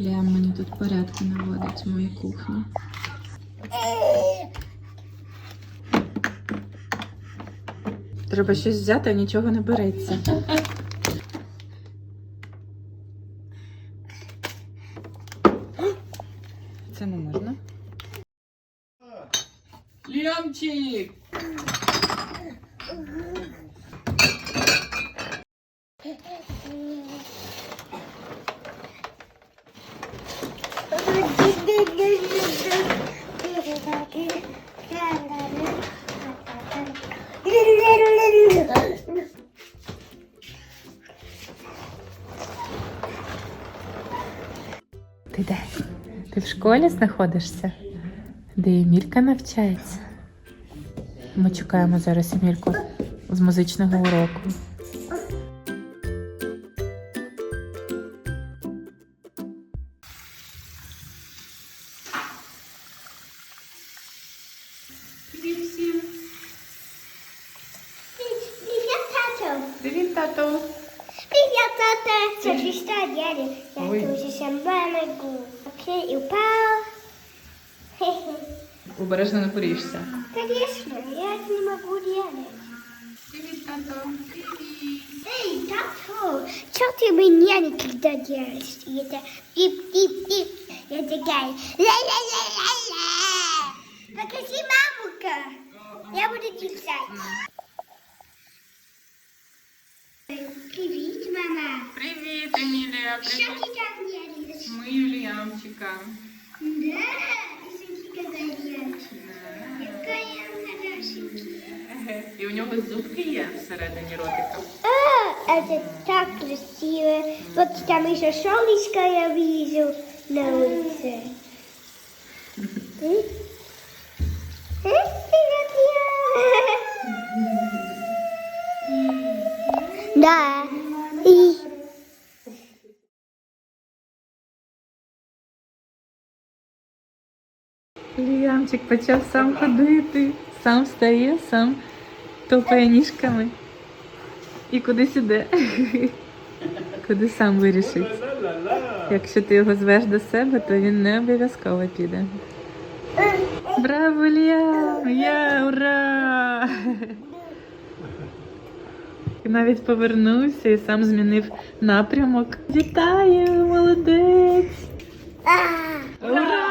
Ліам мені тут порядки наводить в моїй кухні. Треба щось взяти, а нічого не береться. Це не можна. Лямчик! Ти де? Ти в школі знаходишся? Де Емілька навчається? Ми чекаємо зараз Емільку з музичного уроку. Обережно не поріжся. Конечно, я это не могу делать. Привіт, тато! Эй, тато, что ты меня никогда делаешь? И это пип-пип-пип. Я такая ла-ла-ла-ла-ла. Покажи мамука. Я буду держать. Привет, мама. Привіт, Емілія! Что ты там делаешь? Мию Ліамчика. Да, І у нього зубки є всередині ротика. А, это так красиво. Вот там еще солнышко я вижу на улице. М? Эх, привет, я. Да. И Ліамчик почав сам ходити, сам встає, сам топає ніжками і кудись іде. Куди сам вирішить. Якщо ти його звеш до себе, то він не обов'язково піде. Браво, Ліам! Я, ура! І навіть повернувся і сам змінив напрямок. Вітаю, молодець! Ура!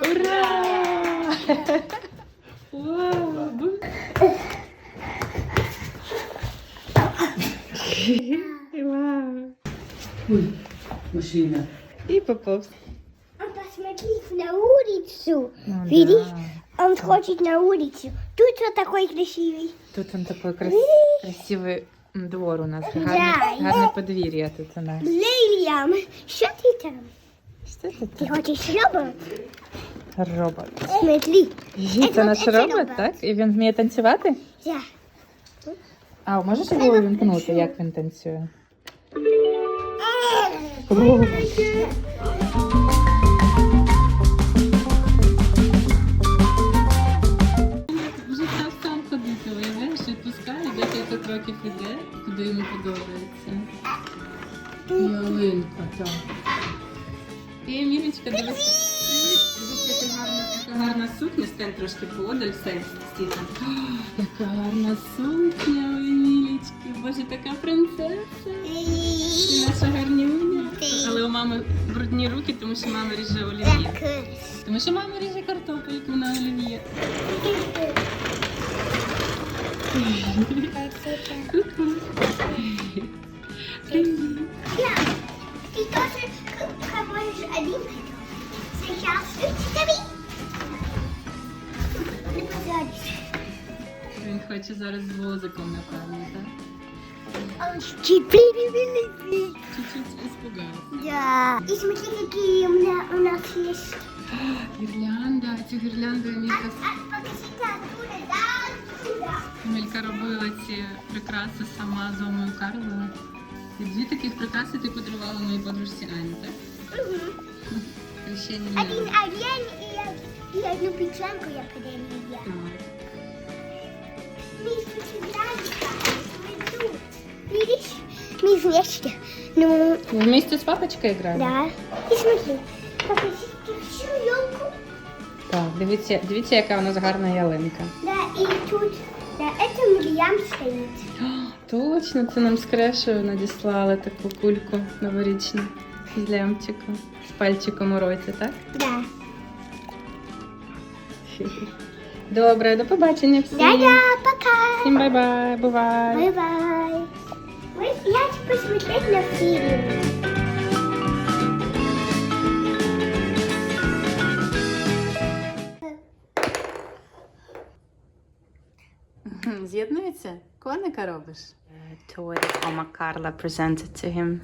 Ура! Вау! Вау! Ой, машина. И пополз. Он посмотрите на улицу. Ну Видишь? да. Он хочет на улицу. Тут вот такой красивый. Тут он такой крас... красивий двор у нас. Гарне, Да. гарне подвір'я тут у нас. Лилиам, что ты там? Що це Ты тут? хочешь робот? Робот. Смотри. Це наш це робот, робот. так? І він вміє танцювати? Да. А, можеш його увімкнути, як він танцює? О, Вже став сам ходити, уявляєш, відпускає, декілька років іде, куди йому подобається. Ялинка, так. І Емілічка, дивись. Яка гарна, яка гарна сукня, стань трошки подаль, все. О, Яка гарна сукня у Емілічки, боже, така принцеса. Ти наша гарнюня. Але у мами брудні руки, тому що мама ріже олів'є. Тому що мама ріже картопельку на олів'є. Ку-ку. Привіт. Хочешь Він хоче зараз з возиком, напевно, так? Он чуть-чуть испугався. Да. И смотри, какие у меня у нас есть. Гірлянда, цю гірлянду Емілька, А. Емілька робила ці прикраси сама з Омою Карлою. І дві таких прикраси ти подарувала моїй подружці Ані, так? Мгм. Хрещення Один Ніни. олень и, и одну печенку я подарила. Видишь? Мы вместе Ну, Вместе с папочкой играем? да. И смотри, папа, всю елку. Так, дивіться, дивіться, яка у нас гарна ялинка. Да, и тут, да, это Мирьям стоит. Точно, це нам з крешею надіслали таку кульку новорічну з лямчиком, з пальчиком у роті, так? Да. Добре, до побачення всім. Да-да, пока. Всім бай-бай, бувай. Бай-бай. Я хочу посмотреть на фильм. З'єднується? Коника робиш? Toy Oma Carla presented to him.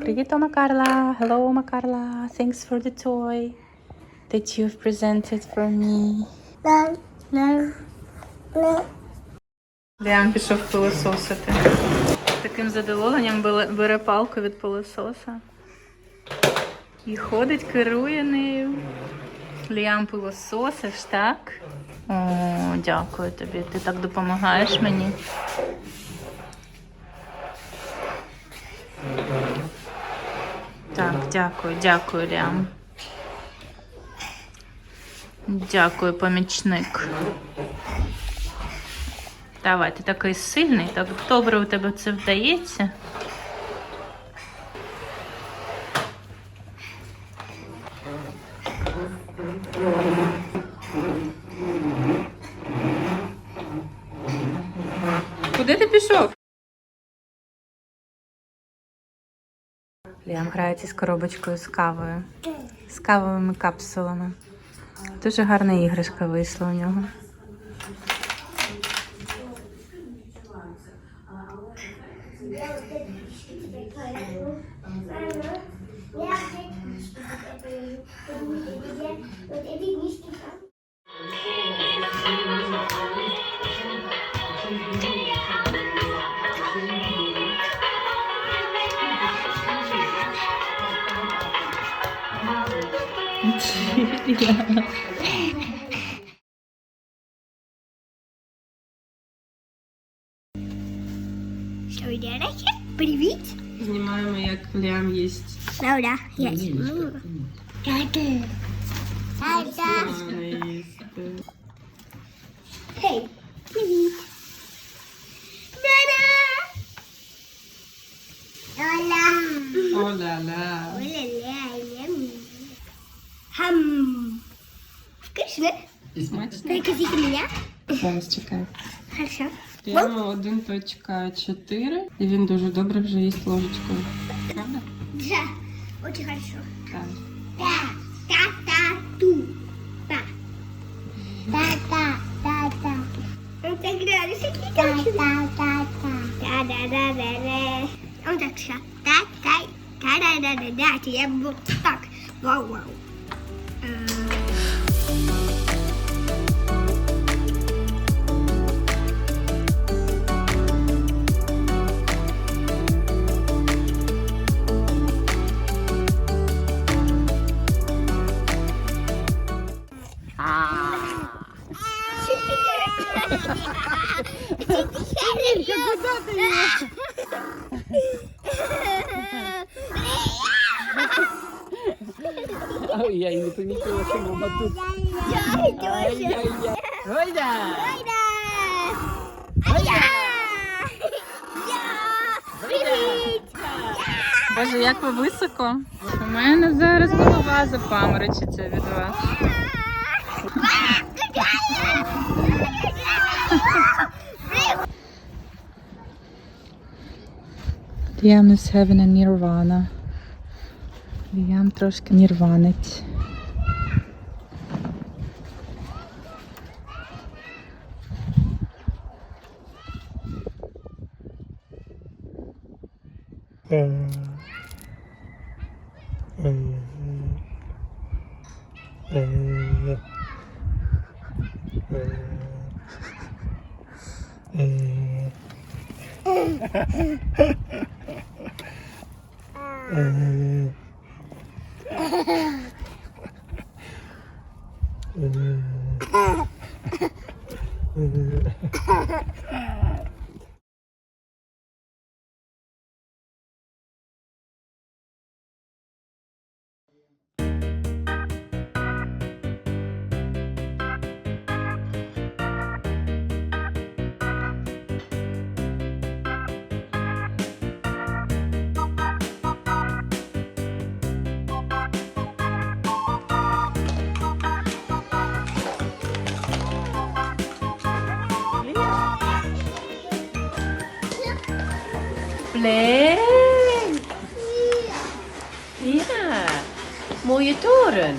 Привіт, Oma Carla. Hello, Carla. Thanks for the toy that you've presented for me. Да. No. Да. Ліам пішов пилососити. Таким задоволенням бере палку від пилососа. І ходить, керує нею. Ліам пилососиш, так? О, дякую тобі. Ти так допомагаєш мені. Так, дякую, дякую, Ліам. Дякую, помічник. Давай, ти такий сильний, так добре у тебе це вдається. Куди ти пішов? Ліам грається з коробочкою з кавою, з кавовими капсулами. Дуже гарна іграшка вийшла у нього. Вот эти книжки там. Що ви робите? Привіт. Знімаємо, як Ліам їсть. Ну да, я зніму. Тата. Тата. Хей, привіт. Дада. Оля. О-ля-ля. Оля-ля, ям. Хам. Вкусно. Смачно? Прикажите меня. Зараз чекай. Хорошо. Прямо один точка чотири, і він дуже добре вже їсть ложечкою. Правда? Да, очень хорошо. Так. Та, та, та, ту. Та. Та, та, та, та. Он так нравится. Та, та, та, та. Да, да, да, да, да. Он так сейчас. Та, та, та, да, да, да, да. Я вот так. Вау, Не помітила, що мама тут. Гойда! Привіт! Боже, як ви високо. У мене зараз голова запаморочиться від вас. Ліам is having a nirvana. Ліам трошки нірванець. 嗯嗯嗯嗯嗯嗯嗯嗯嗯嗯 Flink! Ja, mooie toren.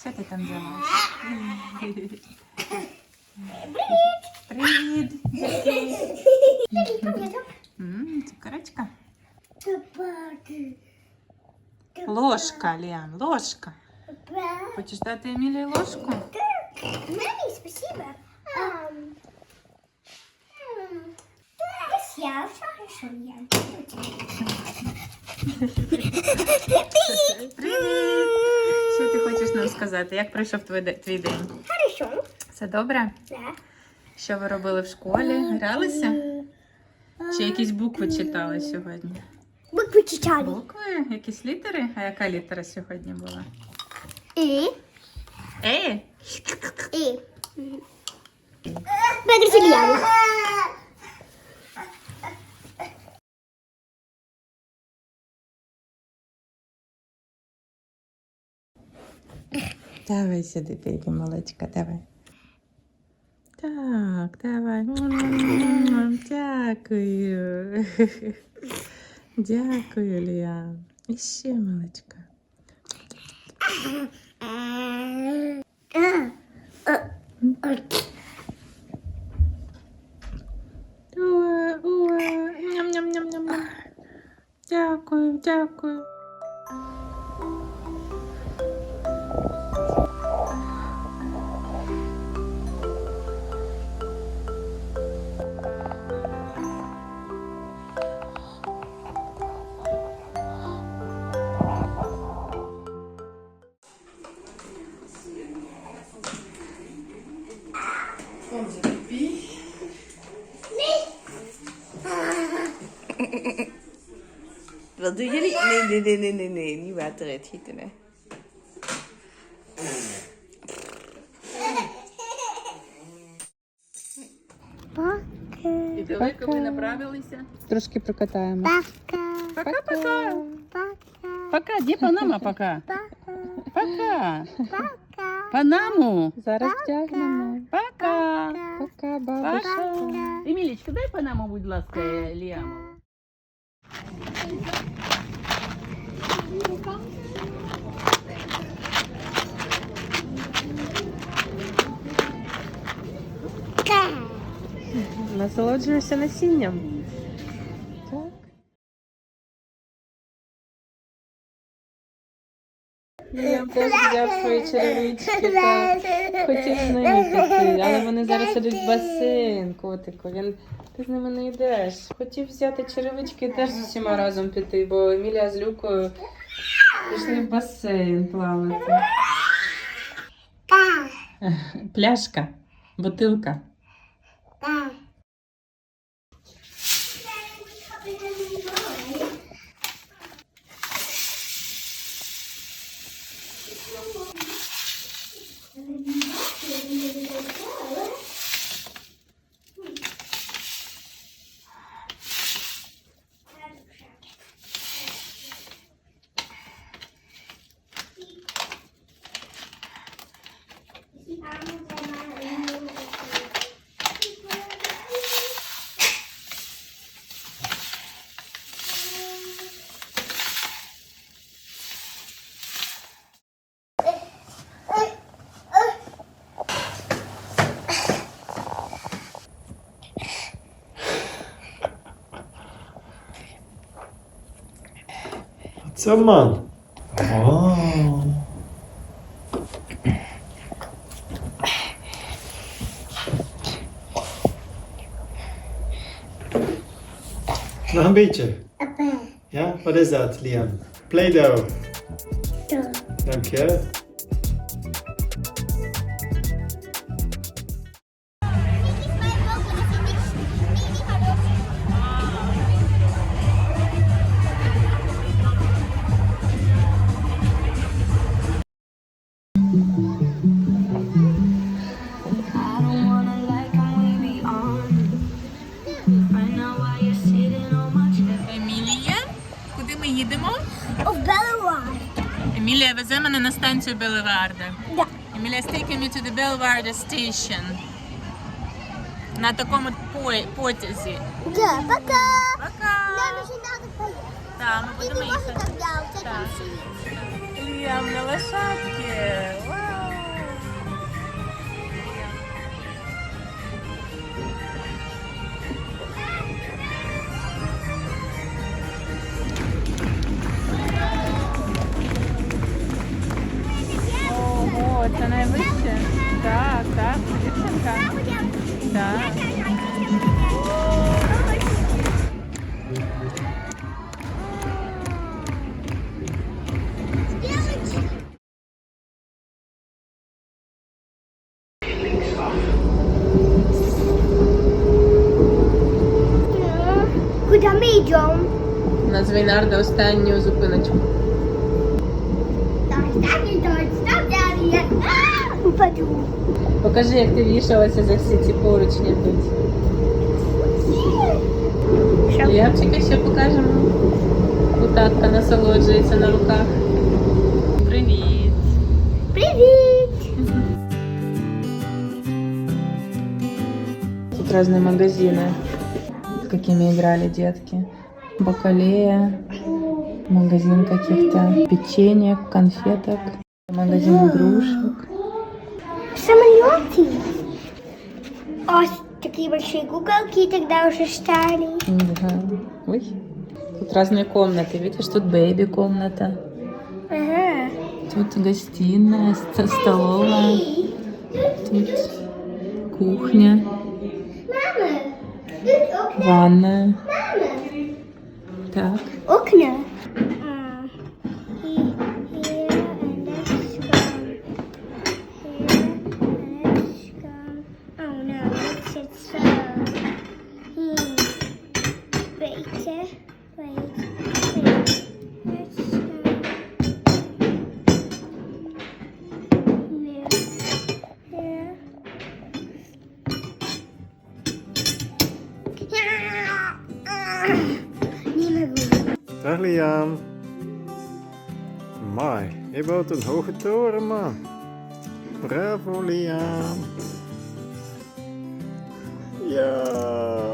Що ти там делаєш? Привіт! М, Цукерочка. Ложка, Ліан, ложка. Хочеш дати Емілії ложку? Маме, спасибо. Я я. Привіт! Що ти хочеш нам сказати? Як пройшов твій, твій день? Хорошо. Все добре? Да. Що ви робили в школі? Гралися? Чи якісь букви читали сьогодні? Буквы читали. Букви? Якісь літери? А яка літера сьогодні була? И. Е! И. Погрузили Давай сюди, бейбі, малечка, давай. Так, давай. Дякую. Дякую, Ліан. І ще малечка. Уа, уа, ням-ням-ням-ням. Дякую, дякую. Wat doen jullie? Nee, nee, nee, nee, nee, nee. Niet water uitgieten, hè. І далеко ви направилися? Трошки прокатаємо. Пока. Пока-пока. Пока. Пока, где Панама пока? Пока. Пока. Пока. Панаму. Зараз втягнемо. Пока. Пока, бабушка. Емілічка, дай Панаму, будь ласка, Ліаму. Насолоджуєшся насінням. Так. Я теж взяв свої черевички, так. Хотів з ними піти, але вони зараз ідуть в басейн, котику. Він ти з ними не йдеш. Хотів взяти черевички і теж з усіма разом піти, бо Емілія з Люкою пішли в басейн плавати. Пляшка, бутилка. 좀만. 아. No, beetje. Ja, Yeah. What is that, Liam? Play-Doh. Okay. Емілія везе мене на станцію Белеварде. Да. Емілія take me to the Belvarda station. На такому по- потязі. Да, пока. Пока! Нам еще треба поїхати. Так, ми будемо їхати. так. Ліам на лошадки. Це найвище. Так, так, дівчинка. Так. Куда мы идем? Назви Нарда останню зупиночку. Покажи, як ти вішалася за всі ці поручні тут. Лявчика ще покажемо. Утатка насолоджується на руках. Привіт! Привет. Тут разные магазины, с какими играли детки. Бакалея, магазин каких-то печенья, конфеток, магазин игрушек. Самолеты. О, такие большие куколки тогда уже стали. Да. Ой. Тут разные комнаты. Видишь, тут бэйби комната. Ага. Тут гостиная, ст- столовая. Тут кухня, Мама, тут окна. ванная. Мама. Так. Окна. Dag Liam. Mooi. Je bouwt een hoge toren, man. Bravo, Liam. Ja,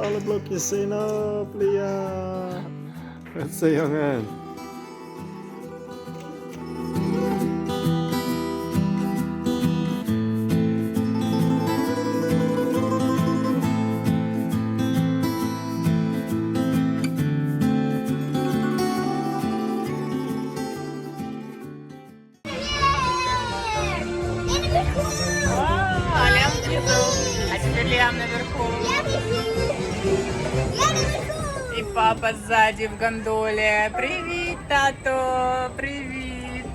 alle blokjes zijn op, Liam. Wat zei jongen? Илья наверху. И папа сзади в гондоле. Привет, Тато! Привет!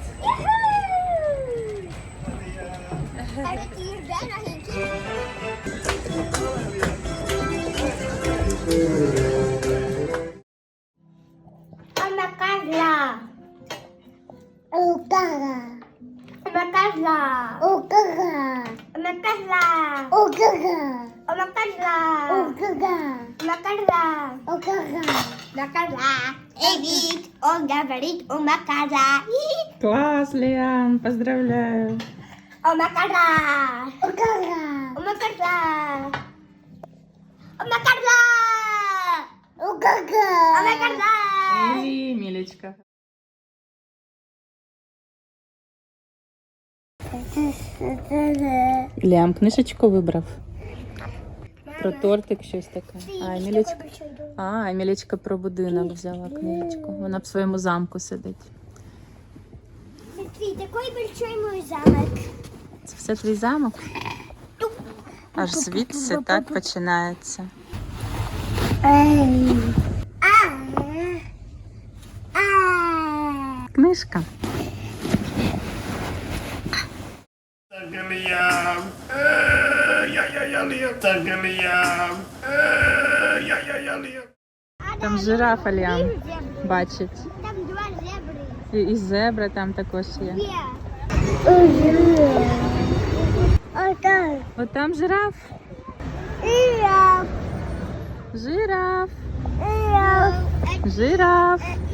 Она козла. Угара. Укага. Она козла. Укага. Она козла. Укага. Она козла. Эвид, он говорит, он коза. Класс, Лиам, поздравляю. Коза. Укага. Она коза. Она коза. Укага. Она коза. И Милечка. Лям книжечку вибрав. Про тортик щось таке. А, Емілічка. А, Емілічка про будинок взяла книжечку. Вона в своєму замку сидить. Смотри, такой большой мой замок. Це все твій замок? Аж звідси так починається. А. А. мишка. Danke, Liam. Äh, ja, ja, ja, Liam. Danke, Liam. Äh, ja, ja, ja, Liam. Там жирафа Ліам бачить. Там два зебри. І, і зебра там також є. Є. Отак. От там жираф. Жираф. Іра. Жираф. Е,